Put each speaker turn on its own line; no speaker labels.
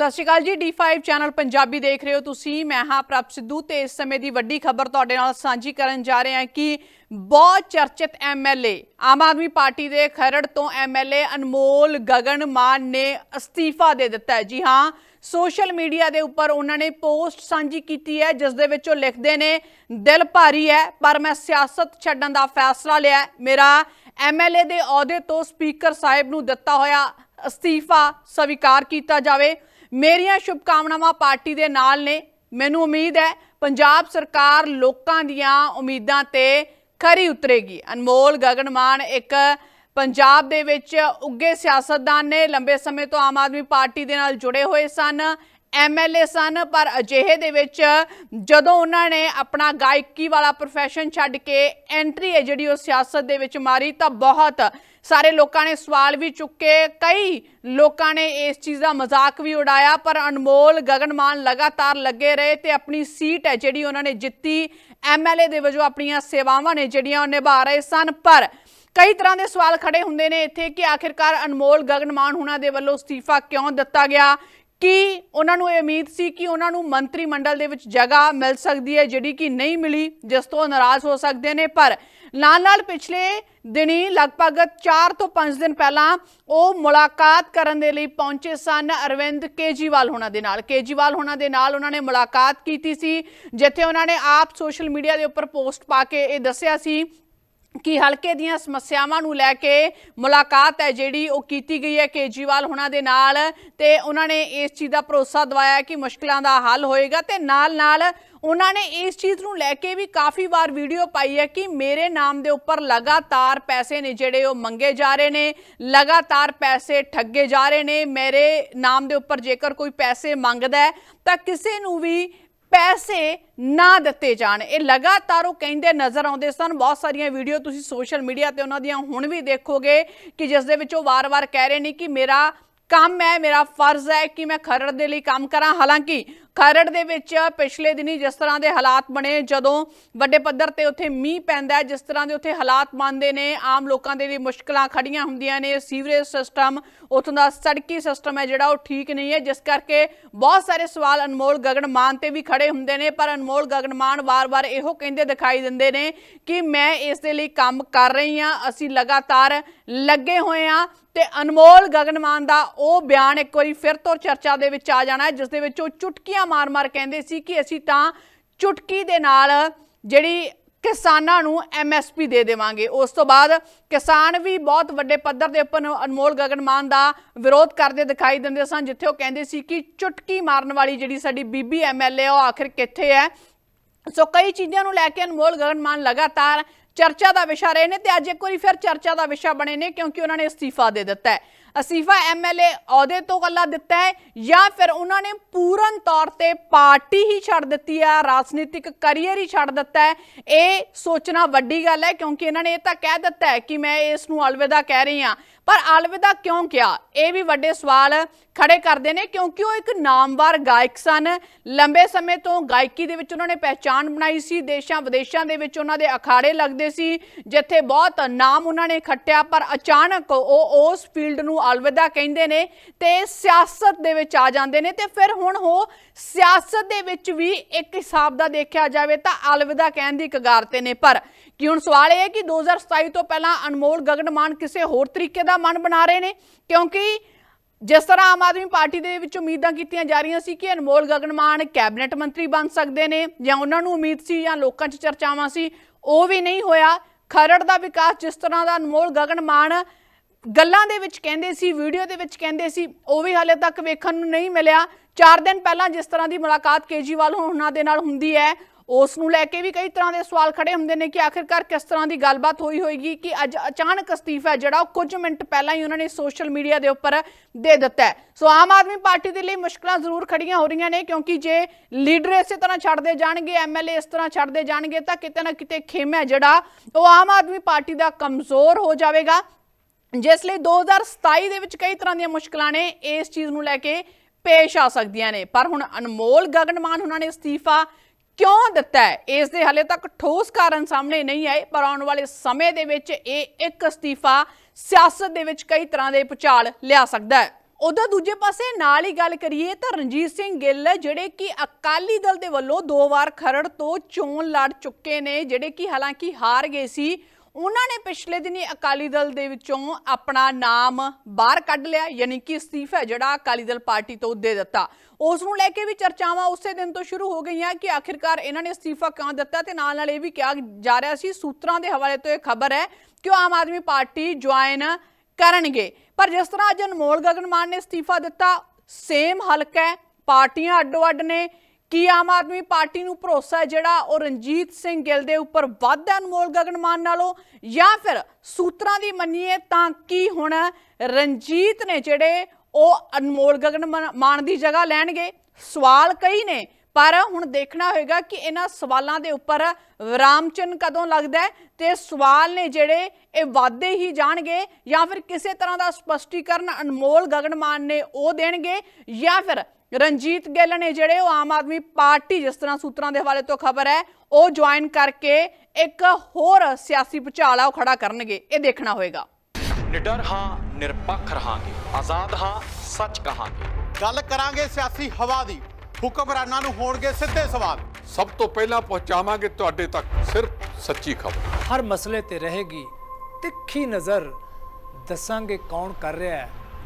ਸਤਿ ਸ਼੍ਰੀ ਅਕਾਲ ਜੀ D5 channel Punjabi ਦੇਖ ਰਹੇ ਹੋ ਤੁਸੀਂ। ਮੈਂ ਹਾਂ ਪ੍ਰਭ ਸਿੱਧੂ ਤੇ ਇਸ ਸਮੇਂ ਦੀ ਵੱਡੀ ਖਬਰ ਤੁਹਾਡੇ ਨਾਲ ਸਾਂਝੀ ਕਰਨ ਜਾ ਰਹੇ ਹਾਂ ਕਿ ਬਹੁਤ ਚਰਚਿਤ ਐਮਐਲਏ ਆਮ ਆਦਮੀ ਪਾਰਟੀ ਦੇ ਖਰੜ ਤੋਂ ਐਮਐਲਏ ਅਨਮੋਲ ਗਗਨ ਮਾਨ ਨੇ ਅਸਤੀਫਾ ਦੇ ਦਿੱਤਾ ਹੈ। ਜੀ ਹਾਂ, ਸੋਸ਼ਲ ਮੀਡੀਆ ਦੇ ਉੱਪਰ ਉਹਨਾਂ ਨੇ ਪੋਸਟ ਸਾਂਝੀ ਕੀਤੀ ਹੈ, ਜਿਸ ਦੇ ਵਿੱਚ ਉਹ ਲਿਖਦੇ ਨੇ, ਦਿਲ ਭਾਰੀ ਹੈ, ਪਰ ਮੈਂ ਸਿਆਸਤ ਛੱਡਣ ਦਾ ਫੈਸਲਾ ਲਿਆ ਹੈ। ਮੇਰਾ ਐਮਐਲਏ ਦੇ ਅਹੁਦੇ ਤੋਂ ਸਪੀਕਰ ਸਾਹਿਬ ਨੂੰ ਦਿੱਤਾ ਹੋਇਆ ਅਸਤੀਫਾ ਸਵੀਕਾਰ ਕੀਤਾ ਜਾਵੇ। ਮੇਰੀਆਂ ਸ਼ੁਭਕਾਮਨਾਵਾਂ ਪਾਰਟੀ ਦੇ ਨਾਲ ਨੇ। ਮੈਨੂੰ ਉਮੀਦ ਹੈ ਪੰਜਾਬ ਸਰਕਾਰ ਲੋਕਾਂ ਦੀਆਂ ਉਮੀਦਾਂ ਤੇ ਖਰੀ ਉਤਰੇਗੀ। ਅਨਮੋਲ ਗਗਨਮਾਨ ਇੱਕ ਪੰਜਾਬ ਦੇ ਵਿੱਚ ਉੱਗੇ ਸਿਆਸਤਦਾਨ ਨੇ। ਲੰਬੇ ਸਮੇਂ ਤੋਂ ਆਮ ਆਦਮੀ ਪਾਰਟੀ ਦੇ ਨਾਲ ਜੁੜੇ ਹੋਏ ਸਨ। ਐਮਐਲਏ ਸਨ, ਪਰ ਅਜਿਹੇ ਦੇ ਵਿੱਚ ਜਦੋਂ ਉਹਨਾਂ ਨੇ ਆਪਣਾ ਗਾਇਕੀ ਵਾਲਾ ਪ੍ਰੋਫੈਸ਼ਨ ਛੱਡ ਕੇ ਐਂਟਰੀ ਹੈ ਜਿਹੜੀ ਉਹ ਸਿਆਸਤ ਦੇ ਵਿੱਚ ਮਾਰੀ, ਤਾਂ ਬਹੁਤ ਸਾਰੇ ਲੋਕਾਂ ਨੇ ਸਵਾਲ ਵੀ ਚੁੱਕੇ। ਕਈ ਲੋਕਾਂ ਨੇ ਇਸ ਚੀਜ਼ ਦਾ ਮਜ਼ਾਕ ਵੀ ਉਡਾਇਆ, ਪਰ ਅਨਮੋਲ ਗਗਨਮਾਨ ਲਗਾਤਾਰ ਲੱਗੇ ਰਹੇ ਤੇ ਆਪਣੀ ਸੀਟ ਹੈ ਜਿਹੜੀ ਉਹਨਾਂ ਨੇ ਜਿੱਤੀ। ਐਮਐਲਏ ਦੇ ਵਜੋਂ ਆਪਣੀਆਂ ਸੇਵਾਵਾਂ ਨੇ ਜਿਹੜੀਆਂ ਉਹ ਨਿਭਾ ਰਹੇ ਸਨ, ਪਰ ਕਈ ਤਰ੍ਹਾਂ ਦੇ ਸਵਾਲ ਖੜੇ ਹੁੰਦੇ ਨੇ ਇੱਥੇ ਕਿ ਆਖਿਰਕਾਰ ਅਨਮੋਲ ਗਗਨਮਾਨ ਹੁਣਾਂ ਦੇ ਵੱਲੋਂ ਅਸਤੀਫਾ ਕਿਉਂ ਦਿੱਤਾ ਗਿਆ? ਕੀ ਉਹਨਾਂ ਨੂੰ ਇਹ ਉਮੀਦ ਸੀ ਕਿ ਉਹਨਾਂ ਨੂੰ ਮੰਤਰੀ ਮੰਡਲ ਦੇ ਵਿੱਚ ਜਗ੍ਹਾ ਮਿਲ ਸਕਦੀ ਹੈ, ਜਿਹੜੀ ਕਿ ਨਹੀਂ ਮਿਲੀ, ਜਿਸ ਤੋਂ ਨਾਰਾਜ਼ ਹੋ ਸਕਦੇ ਨੇ। ਪਰ ਨਾਲ ਨਾਲ ਪਿਛਲੇ ਦਿਨੀ ਲਗਭਗ 4 ਤੋਂ 5 ਦਿਨ ਪਹਿਲਾਂ ਉਹ ਮੁਲਾਕਾਤ ਕਰਨ ਦੇ ਲਈ ਪਹੁੰਚੇ ਸਨ ਅਰਵਿੰਦ ਕੇਜੀਵਾਲ ਹੋਣਾ ਦੇ ਨਾਲ। ਕੇਜੀਵਾਲ ਹੋਣਾ ਦੇ ਨਾਲ ਉਹਨਾਂ ਨੇ ਮੁਲਾਕਾਤ ਕੀਤੀ ਸੀ, ਜਿੱਥੇ ਉਹਨਾਂ ਨੇ ਆਪ ਸੋਸ਼ਲ ਮੀਡੀਆ ਦੇ ਉੱਪਰ ਪੋਸਟ ਪਾ ਕੇ ਇਹ ਦੱਸਿਆ ਸੀ ਕਿ ਹਲਕੇ ਦੀਆਂ ਸਮੱਸਿਆਵਾਂ ਨੂੰ ਲੈ ਕੇ ਮੁਲਾਕਾਤ ਹੈ ਜਿਹੜੀ ਉਹ ਕੀਤੀ ਗਈ ਹੈ ਕੇਜੀਵਾਲ ਹੁਣਾਂ ਦੇ ਨਾਲ ਤੇ ਉਹਨਾਂ ਨੇ ਇਸ ਚੀਜ਼ ਦਾ ਭਰੋਸਾ ਦਵਾਇਆ ਕਿ ਮੁਸ਼ਕਲਾਂ ਦਾ ਹੱਲ ਹੋਏਗਾ ਤੇ ਨਾਲ ਨਾਲ ਉਹਨਾਂ ਨੇ ਇਸ ਚੀਜ਼ ਨੂੰ ਲੈ ਕੇ ਵੀ ਕਾਫੀ ਵਾਰ ਵੀਡੀਓ ਪਾਈ ਹੈ ਕਿ ਮੇਰੇ ਨਾਮ ਦੇ ਉੱਪਰ ਲਗਾਤਾਰ ਪੈਸੇ ਨੇ ਜਿਹੜੇ ਉਹ ਮੰਗੇ ਜਾ ਰਹੇ ਨੇ, ਲਗਾਤਾਰ ਪੈਸੇ ਠੱਗੇ ਜਾ ਰਹੇ ਨੇ, ਮੇਰੇ ਨਾਮ ਦੇ ਉੱਪਰ ਜੇਕਰ ਕੋਈ ਪੈਸੇ ਮੰਗਦਾ ਤਾਂ ਕਿਸੇ ਨੂੰ ਵੀ ਪੈਸੇ ਨਾ ਦਿੱਤੇ ਜਾਣ। ਇਹ ਲਗਾਤਾਰ ਉਹ ਕਹਿੰਦੇ ਨਜ਼ਰ ਆਉਂਦੇ ਸਨ। ਬਹੁਤ ਸਾਰੀਆਂ ਵੀਡੀਓ ਤੁਸੀਂ ਸੋਸ਼ਲ ਮੀਡੀਆ ਤੇ ਉਹਨਾਂ ਦੀਆਂ ਹੁਣ ਵੀ ਦੇਖੋਗੇ ਕਿ ਜਿਸ ਦੇ ਵਿੱਚ ਉਹ ਵਾਰ-ਵਾਰ ਕਹਿ ਰਹੇ ਨੇ ਕਿ ਮੇਰਾ ਕੰਮ ਹੈ, ਮੇਰਾ ਫਰਜ਼ ਹੈ ਕਿ ਮੈਂ ਖਰੜ ਦੇ ਲਈ ਕੰਮ ਕਰਾਂ। ਹਾਲਾਂਕਿ ਖਰੜ ਦੇ ਵਿੱਚ ਪਿਛਲੇ ਦਿਨੀ ਜਿਸ ਤਰ੍ਹਾਂ ਦੇ ਹਾਲਾਤ ਬਣੇ, ਜਦੋਂ ਵੱਡੇ ਪੱਧਰ ਤੇ ਉੱਥੇ ਮੀਂਹ ਪੈਂਦਾ ਜਿਸ ਤਰ੍ਹਾਂ ਦੇ ਉੱਥੇ ਹਾਲਾਤ ਬਣਦੇ ਨੇ, ਆਮ ਲੋਕਾਂ ਦੇ ਲਈ ਮੁਸ਼ਕਲਾਂ ਖੜੀਆਂ ਹੁੰਦੀਆਂ ਨੇ, ਸੀਵਰੇਜ ਸਿਸਟਮ, ਉਥੋਂ ਦਾ ਸੜਕੀ ਸਿਸਟਮ ਹੈ ਜਿਹੜਾ ਉਹ ਠੀਕ ਨਹੀਂ ਹੈ, ਜਿਸ ਕਰਕੇ ਬਹੁਤ ਸਾਰੇ ਸਵਾਲ ਅਨਮੋਲ ਗਗਨ ਮਾਨ ਤੇ ਵੀ ਖੜੇ ਹੁੰਦੇ ਨੇ, ਪਰ ਅਨਮੋਲ ਗਗਨ ਮਾਨ ਵਾਰ-ਵਾਰ ਇਹੋ ਕਹਿੰਦੇ ਦਿਖਾਈ ਦਿੰਦੇ ਨੇ ਕਿ ਮੈਂ ਇਸ ਦੇ ਲਈ ਕੰਮ ਕਰ ਰਹੀ ਹਾਂ, ਅਸੀਂ ਲਗਾਤਾਰ ਲੱਗੇ ਹੋਏ ਹਾਂ ਤੇ ਅਨਮੋਲ ਗਗਨਮਾਨ ਦਾ ਉਹ ਬਿਆਨ ਇੱਕ ਵਾਰੀ ਫਿਰ ਤੋਂ ਚਰਚਾ ਦੇ ਵਿੱਚ ਆ ਜਾਣਾ ਹੈ, ਜਿਸ ਦੇ ਵਿੱਚ ਉਹ ਚੁਟਕੀਆਂ ਮਾਰ-ਮਾਰ ਕਹਿੰਦੇ ਸੀ ਕਿ ਅਸੀਂ ਤਾਂ ਚੁਟਕੀ ਦੇ ਨਾਲ ਜਿਹੜੀ ਕਿਸਾਨਾਂ ਨੂੰ ਐਮਐਸਪੀ ਦੇ ਦੇਵਾਂਗੇ। ਉਸ ਤੋਂ ਬਾਅਦ ਕਿਸਾਨ ਵੀ ਬਹੁਤ ਵੱਡੇ ਪੱਧਰ ਦੇ ਉੱਪਰ ਅਨਮੋਲ ਗਗਨਮਾਨ ਦਾ ਵਿਰੋਧ ਕਰਦੇ ਦਿਖਾਈ ਦਿੰਦੇ ਸਨ, ਜਿੱਥੇ ਉਹ ਕਹਿੰਦੇ ਸੀ ਕਿ ਚੁਟਕੀ ਮਾਰਨ ਵਾਲੀ ਜਿਹੜੀ ਸਾਡੀ ਬੀਬੀ ਐਮਐਲਏ ਉਹ ਆਖਿਰ ਕਿੱਥੇ ਹੈ? ਸੋ ਕਈ ਚੀਜ਼ਾਂ ਨੂੰ ਲੈ ਕੇ ਅਨਮੋਲ ਗਗਨਮਾਨ ਲਗਾਤਾਰ ਚਰਚਾ ਦਾ ਵਿਸ਼ਾ ਰਹੇ ਨੇ ਤੇ ਅੱਜ ਇੱਕ ਵਾਰੀ ਫਿਰ ਚਰਚਾ ਦਾ ਵਿਸ਼ਾ ਬਣੇ ਨੇ ਕਿਉਂਕਿ ਉਹਨਾਂ ਨੇ ਅਸਤੀਫਾ ਦੇ ਦਿੱਤਾ ਹੈ। ਅਸਤੀਫਾ ਐਮਐਲਏ ਅਹੁਦੇ ਤੋਂ ਗੱਲਾਂ ਦਿੱਤਾ ਹੈ ਜਾਂ ਫਿਰ ਉਹਨਾਂ ਨੇ ਪੂਰਨ ਤੌਰ ਤੇ ਪਾਰਟੀ ਹੀ ਛੱਡ ਦਿੱਤੀ ਆ ਰਾਜਨੀਤਿਕ ਕੈਰੀਅਰ ਹੀ ਛੱਡ ਦਿੱਤਾ ਹੈ। ਇਹ ਸੋਚਣਾ ਵੱਡੀ ਗੱਲ ਹੈ ਕਿਉਂਕਿ ਇਹਨਾਂ ਨੇ ਇਹ ਤਾਂ ਕਹਿ ਦਿੱਤਾ ਹੈ ਕਿ ਮੈਂ ਇਸ ਨੂੰ ਅਲਵਿਦਾ ਕਹਿ ਰਹੀ ਹਾਂ। ਪਰ ਅਲਵਿਦਾ ਕਿਉਂ ਕਿਹਾ? ਇਹ ਵੀ ਵੱਡੇ ਸਵਾਲ ਖੜੇ ਕਰਦੇ ਨੇ ਕਿਉਂਕਿ ਉਹ ਇੱਕ ਨਾਮਵਾਰ ਗਾਇਕ ਸਨ। ਲੰਬੇ ਸਮੇਂ ਤੋਂ ਗਾਇਕੀ ਦੇ ਵਿੱਚ ਉਹਨਾਂ ਨੇ ਪਹਿਚਾਣ ਬਣਾਈ ਸੀ। ਦੇਸ਼ਾਂ ਵਿਦੇਸ਼ਾਂ ਦੇ ਵਿੱਚ ਉਹਨਾਂ ਦੇ ਅਖਾੜੇ ਲੱਗਦੇ ਸੀ, ਜਿੱਥੇ ਬਹੁਤ ਨਾਮ ਉਹਨਾਂ ਨੇ ਖੱਟਿਆ, ਪਰ ਅਚਾਨਕ ਉਹ ਉਸ ਫੀਲਡ ਨੂੰ ਅਲਵਿਦਾ ਕਹਿੰਦੇ ਨੇ ਤੇ ਸਿਆਸਤ ਦੇ ਵਿੱਚ ਆ ਜਾਂਦੇ ਨੇ ਤੇ ਫਿਰ ਹੁਣ ਉਹ ਸਿਆਸਤ ਦੇ ਵਿੱਚ ਵੀ ਇੱਕ ਹਿਸਾਬ ਦਾ ਦੇਖਿਆ ਜਾਵੇ ਤਾਂ ਅਲਵਿਦਾ ਕਹਿਣ ਦੀ ਕਗਾਰ ਤੇ ਨੇ। ਪਰ ਕਿ ਹੁਣ ਸਵਾਲ ਇਹ ਹੈ ਕਿ 2027 ਤੋਂ ਪਹਿਲਾਂ ਅਨਮੋਲ ਗਗਨਮਾਨ ਕਿਸੇ ਹੋਰ ਤਰੀਕੇ ਦਾ ਮਨ ਬਣਾ ਰਹੇ ਨੇ? ਕਿਉਂਕਿ ਜਿਸ ਤਰ੍ਹਾਂ ਆਮ ਆਦਮੀ ਪਾਰਟੀ ਦੇ ਵਿੱਚ ਉਮੀਦਾਂ ਕੀਤੀਆਂ ਜਾ ਰਹੀਆਂ ਸੀ ਕਿ ਅਨਮੋਲ ਗਗਨਮਾਨ ਕੈਬਨਿਟ ਮੰਤਰੀ ਬਣ ਸਕਦੇ ਨੇ ਜਾਂ ਉਹਨਾਂ ਨੂੰ ਉਮੀਦ ਸੀ ਜਾਂ ਲੋਕਾਂ 'ਚ ਚਰਚਾਵਾਂ ਸੀ, ਉਹ ਵੀ ਨਹੀਂ ਹੋਇਆ। ਖਰੜ ਦਾ ਵਿਕਾਸ ਜਿਸ ਤਰ੍ਹਾਂ ਦਾ ਅਨਮੋਲ ਗਗਨਮਾਨ ਗੱਲਾਂ ਦੇ ਵਿੱਚ ਕਹਿੰਦੇ ਸੀ ਵੀਡੀਓ ਦੇ ਵਿੱਚ ਕਹਿੰਦੇ ਸੀ, ਉਹ ਵੀ ਹਾਲੇ ਤੱਕ ਵੇਖਣ ਨੂੰ ਨਹੀਂ ਮਿਲਿਆ। 4 ਦਿਨ ਪਹਿਲਾਂ ਜਿਸ ਤਰ੍ਹਾਂ ਦੀ ਮੁਲਾਕਾਤ ਕੇਜੀਵਾਲ ਉਹਨਾਂ ਦੇ ਨਾਲ ਹੁੰਦੀ ਹੈ, ਉਸ ਨੂੰ ਲੈ ਕੇ ਵੀ ਕਈ ਤਰ੍ਹਾਂ ਦੇ ਸਵਾਲ ਖੜੇ ਹੁੰਦੇ ਨੇ ਕਿ ਆਖਿਰਕਾਰ ਕਿਸ ਤਰ੍ਹਾਂ ਦੀ ਗੱਲਬਾਤ ਹੋਈ ਹੋਏਗੀ ਕਿ ਅੱਜ ਅਚਾਨਕ ਅਸਤੀਫਾ ਜਿਹੜਾ ਉਹ ਕੁਝ ਮਿੰਟ ਪਹਿਲਾਂ ਹੀ ਉਹਨਾਂ ਨੇ ਸੋਸ਼ਲ ਮੀਡੀਆ ਦੇ ਉੱਪਰ ਦੇ ਦਿੱਤਾ ਹੈ। ਸੋ ਆਮ ਆਦਮੀ ਪਾਰਟੀ ਦੇ ਲਈ ਮੁਸ਼ਕਲਾਂ ਜ਼ਰੂਰ ਖੜੀਆਂ ਹੋ ਰਹੀਆਂ ਨੇ, ਕਿਉਂਕਿ ਜੇ ਲੀਡਰ ਇਸੇ ਤਰ੍ਹਾਂ ਛੱਡਦੇ ਜਾਣਗੇ ਐਮਐਲਏ ਇਸ ਤਰ੍ਹਾਂ ਛੱਡਦੇ ਜਾਣਗੇ, ਤਾਂ ਕਿਤੇ ਨਾ ਕਿਤੇ ਖੇਮਾ ਜਿਹੜਾ, ਉਹ ਆਮ ਆਦਮੀ ਪਾਰਟੀ ਦਾ ਕਮਜ਼ੋਰ ਹੋ ਜਾਵੇਗਾ। ਜਿਸ ਲਈ 2027 ਦੇ ਵਿੱਚ ਕਈ ਤਰ੍ਹਾਂ ਦੀਆਂ ਮੁਸ਼ਕਲਾਂ ਨੇ, ਇਸ ਚੀਜ਼ ਨੂੰ ਲੈ ਕੇ ਪੇਸ਼ ਆ ਸਕਦੀਆਂ ਨੇ। ਪਰ ਹੁਣ ਅਨਮੋਲ ਗਗਨਮਾਨ ਉਹਨਾਂ ਨੇ ਅਸਤੀਫਾ ਕਿਉਂ ਦਿੱਤਾ ਹੈ? ਇਸ ਦੇ ਹਲੇ ਤੱਕ ਠੋਸ ਕਾਰਨ ਸਾਹਮਣੇ ਨਹੀਂ ਆਏ, ਪਰ ਆਉਣ ਵਾਲੇ ਸਮੇਂ ਦੇ ਵਿੱਚ ਇਹ ਇੱਕ ਅਸਤੀਫਾ ਸਿਆਸਤ ਦੇ ਵਿੱਚ ਕਈ ਤਰ੍ਹਾਂ ਦੇ ਪੁਚਾਲ ਲਿਆ ਸਕਦਾ ਹੈ। ਉਧਰ ਦੂਜੇ ਪਾਸੇ ਨਾਲ ਹੀ ਗੱਲ ਕਰੀਏ ਤਾਂ ਰਣਜੀਤ ਸਿੰਘ ਗਿੱਲ, ਜਿਹੜੇ ਕਿ ਅਕਾਲੀ ਦਲ ਦੇ ਵੱਲੋਂ ਦੋ ਵਾਰ ਖਰੜ ਤੋਂ ਚੋਣ ਲੜ ਚੁੱਕੇ ਨੇ, ਜਿਹੜੇ ਕਿ ਹਾਲਾਂਕਿ ਹਾਰ ਗਏ ਸੀ ਉਹਨਾਂ ਨੇ ਪਿਛਲੇ ਦਿਨੀ ਅਕਾਲੀ ਦਲ ਦੇ ਵਿੱਚੋਂ ਆਪਣਾ ਨਾਮ ਬਾਹਰ ਕੱਢ ਲਿਆ, ਯਾਨੀ ਕਿ ਅਸਤੀਫਾ ਜਿਹੜਾ ਅਕਾਲੀ ਦਲ ਪਾਰਟੀ ਤੋਂ ਦੇ ਦਿੱਤਾ। ਉਸ ਨੂੰ ਲੈ ਕੇ ਵੀ ਚਰਚਾਵਾਂ ਉਸੇ ਦਿਨ ਤੋਂ ਸ਼ੁਰੂ ਹੋ ਗਈਆਂ ਕਿ ਆਖਿਰਕਾਰ ਇਹਨਾਂ ਨੇ ਅਸਤੀਫਾ ਕਿਉਂ ਦਿੱਤਾ ਤੇ ਨਾਲ ਨਾਲ ਇਹ ਵੀ ਕਿਹਾ ਜਾ ਰਿਹਾ ਸੀ, ਸੂਤਰਾਂ ਦੇ ਹਵਾਲੇ ਤੋਂ ਇਹ ਖਬਰ ਹੈ ਕਿ ਉਹ ਆਮ ਆਦਮੀ ਪਾਰਟੀ ਜੁਆਇਨ ਕਰਨਗੇ। ਪਰ ਜਿਸ ਤਰ੍ਹਾਂ ਅੱਜ ਅਨਮੋਲ ਗਗਨ ਮਾਨ ਨੇ ਅਸਤੀਫਾ ਦਿੱਤਾ ਸੇਮ ਹਲਕਾ ਹੈ, ਪਾਰਟੀਆਂ ਅੱਡੋ ਅੱਡ ਨੇ ਕੀ ਆਮ ਆਦਮੀ ਪਾਰਟੀ ਨੂੰ ਭਰੋਸਾ ਹੈ ਜਿਹੜਾ ਉਹ ਰਣਜੀਤ ਸਿੰਘ ਗਿੱਲ ਦੇ ਉੱਪਰ ਵੱਧ ਅਨਮੋਲ ਗਗਨ ਮਾਨ ਨਾਲੋਂ ਜਾਂ ਫਿਰ ਸੂਤਰਾਂ ਦੀ ਮੰਨੀਏ ਤਾਂ ਕੀ ਹੁਣ ਰਣਜੀਤ ਨੇ ਜਿਹੜੇ ਉਹ ਅਨਮੋਲ ਗਗਨ ਮਾ- ਮਾਨ ਦੀ ਜਗ੍ਹਾ ਲੈਣਗੇ? ਸਵਾਲ ਕਈ ਨੇ, ਪਰ ਹੁਣ ਦੇਖਣਾ ਹੋਏਗਾ ਕਿ ਇਹਨਾਂ ਸਵਾਲਾਂ ਦੇ ਉੱਪਰ ਵਿਰਾਮਚਿੰਨ ਕਦੋਂ ਲੱਗਦਾ ਹੈ ਤੇ ਸਵਾਲ ਨੇ ਜਿਹੜੇ ਇਹ ਵਾਧੇ ਹੀ ਜਾਣਗੇ ਜਾਂ ਫਿਰ ਕਿਸੇ ਤਰ੍ਹਾਂ ਦਾ ਸਪਸ਼ਟੀਕਰਨ ਅਨਮੋਲ ਗਗਨ ਮਾਨ ਨੇ ਉਹ ਦੇਣਗੇ ਜਾਂ ਫਿਰ ਰਣਜੀਤ ਗਿੱਲ ਨੇ ਜਿਹੜੇ ਉਹ ਆਮ ਆਦਮੀ ਪਾਰਟੀ ਜਿਸ ਤਰ੍ਹਾਂ ਸੂਤਰਾਂ ਦੇ ਹਵਾਲੇ ਤੋਂ ਖਬਰ ਹੈ ਉਹ ਜੁਆਇਨ ਕਰਕੇ ਇੱਕ ਹੋਰ ਸਿਆਸੀ ਭੁਚਾਲ ਆ ਉਹ ਖੜਾ ਕਰਨਗੇ। ਇਹ ਦੇਖਣਾ ਹੋਏਗਾ।
ਨਿਡਰ ਹਾਂ ਨਿਰਪੱਖ ਰਹਾਂਗੇ। ਆਜ਼ਾਦ ਹਾਂ ਸੱਚ ਕਹਾਂਗੇ।
ਗੱਲ ਕਰਾਂਗੇ ਸਿਆਸੀ ਹਵਾ ਦੀ। ਹੁਕਮਰਾਨਾਂ ਨੂੰ ਹੋਣਗੇ ਸਿੱਧੇ ਸਵਾਲ।
ਸਭ ਤੋਂ ਪਹਿਲਾਂ ਪਹੁੰਚਾਵਾਂਗੇ ਤੁਹਾਡੇ ਤੱਕ ਸਿਰਫ ਸੱਚੀ ਖਬਰ।
ਹਰ ਮਸਲੇ ਤੇ ਰਹੇਗੀ ਤਿੱਖੀ ਨਜ਼ਰ। ਦੱਸਾਂਗੇ ਕੌਣ ਕਰ ਰਿਹਾ ਹੈ।